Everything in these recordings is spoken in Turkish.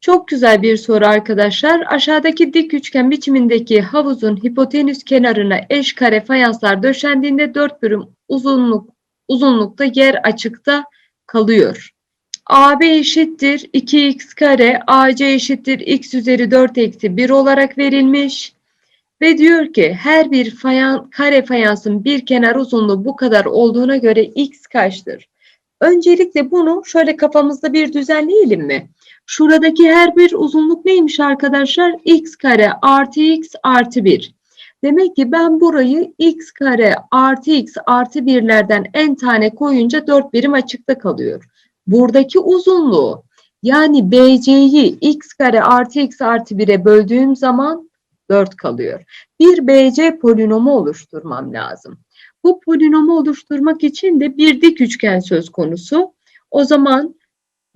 Çok güzel bir soru arkadaşlar. Aşağıdaki dik üçgen biçimindeki havuzun hipotenüs kenarına eş kare fayanslar döşendiğinde 4 birim uzunluk uzunlukta yer açıkta kalıyor. AB eşittir 2x kare, AC eşittir x üzeri 4 eksi 1 olarak verilmiş. Ve diyor ki her bir fayan, kare fayansın bir kenar uzunluğu bu kadar olduğuna göre x kaçtır? Öncelikle bunu şöyle kafamızda bir düzenleyelim mi? Şuradaki her bir uzunluk neymiş arkadaşlar? x kare artı x artı 1. Demek ki ben burayı x kare artı x artı 1'lerden n tane koyunca 4 birim açıkta kalıyor. Buradaki uzunluğu yani BC'yi x kare artı x artı 1'e böldüğüm zaman 4 kalıyor. Bir BC polinomu oluşturmam lazım. Bu polinomu oluşturmak için de bir dik üçgen söz konusu. O zaman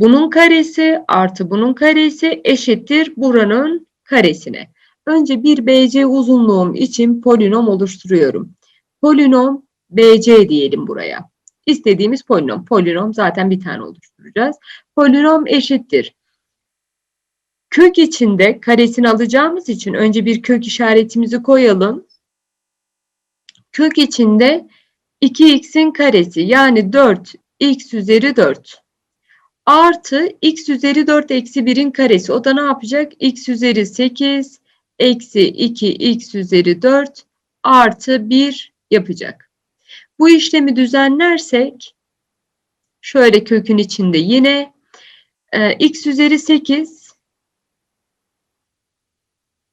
bunun karesi artı bunun karesi eşittir buranın karesine. Önce bir BC uzunluğum için polinom oluşturuyorum. Polinom BC diyelim buraya. İstediğimiz polinom. Polinom zaten bir tane oluşturacağız. Polinom eşittir. Kök içinde karesini alacağımız için önce bir kök işaretimizi koyalım. Kök içinde 2x'in karesi yani 4x üzeri 4 artı x üzeri 4 eksi 1'in karesi. O da ne yapacak? x üzeri 8 eksi 2x üzeri 4 artı 1 yapacak. Bu işlemi düzenlersek şöyle kökün içinde yine e, x üzeri 8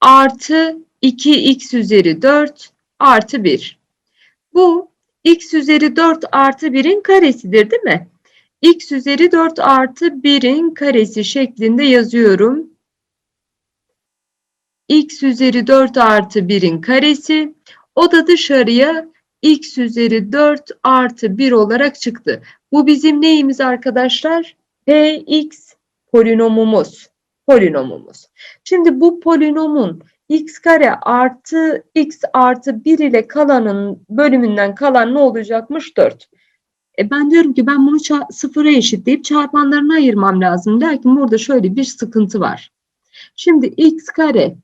artı 2x üzeri 4 artı 1. Bu x üzeri 4 artı 1'in karesidir değil mi? x üzeri 4 artı 1'in karesi şeklinde yazıyorum. x üzeri 4 artı 1'in karesi. O da dışarıya x üzeri 4 artı 1 olarak çıktı. Bu bizim neyimiz arkadaşlar? px polinomumuz. Polinomumuz. Şimdi bu polinomun x kare artı x artı 1 ile kalanın bölümünden kalan ne olacakmış? 4. E ben diyorum ki ben bunu sıfıra eşitleyip çarpanlarına ayırmam lazım. Lakin burada şöyle bir sıkıntı var. Şimdi x kare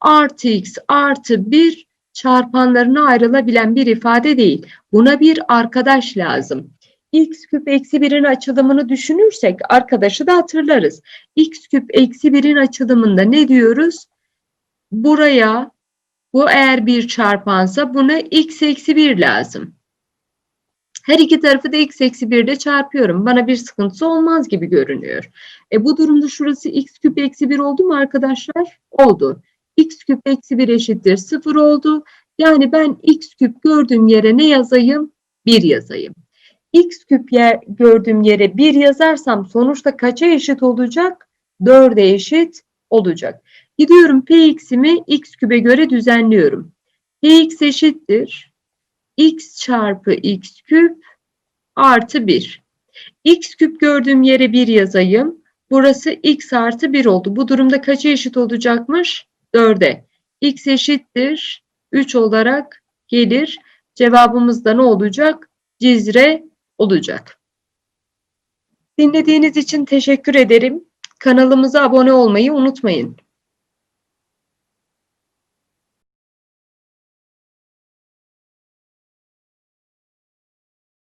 artı x artı 1 çarpanlarına ayrılabilen bir ifade değil. Buna bir arkadaş lazım. X küp eksi 1'in açılımını düşünürsek arkadaşı da hatırlarız. x küp eksi 1'in açılımında ne diyoruz? Buraya bu eğer bir çarpansa buna x eksi 1 lazım. Her iki tarafı da x eksi 1 ile çarpıyorum. Bana bir sıkıntısı olmaz gibi görünüyor. E bu durumda şurası x küp eksi 1 oldu mu arkadaşlar? Oldu. x küp eksi 1 eşittir 0 oldu. Yani ben x küp gördüğüm yere ne yazayım? 1 yazayım. X küp yer, gördüğüm yere 1 yazarsam sonuçta kaça eşit olacak? 4'e eşit olacak. Gidiyorum px'imi x küpe göre düzenliyorum. px eşittir x çarpı x küp artı 1. x küp gördüğüm yere 1 yazayım. Burası x artı 1 oldu. Bu durumda kaça eşit olacakmış? 4'e. x eşittir 3 olarak gelir. Cevabımız da ne olacak? Cizre olacak. Dinlediğiniz için teşekkür ederim. Kanalımıza abone olmayı unutmayın.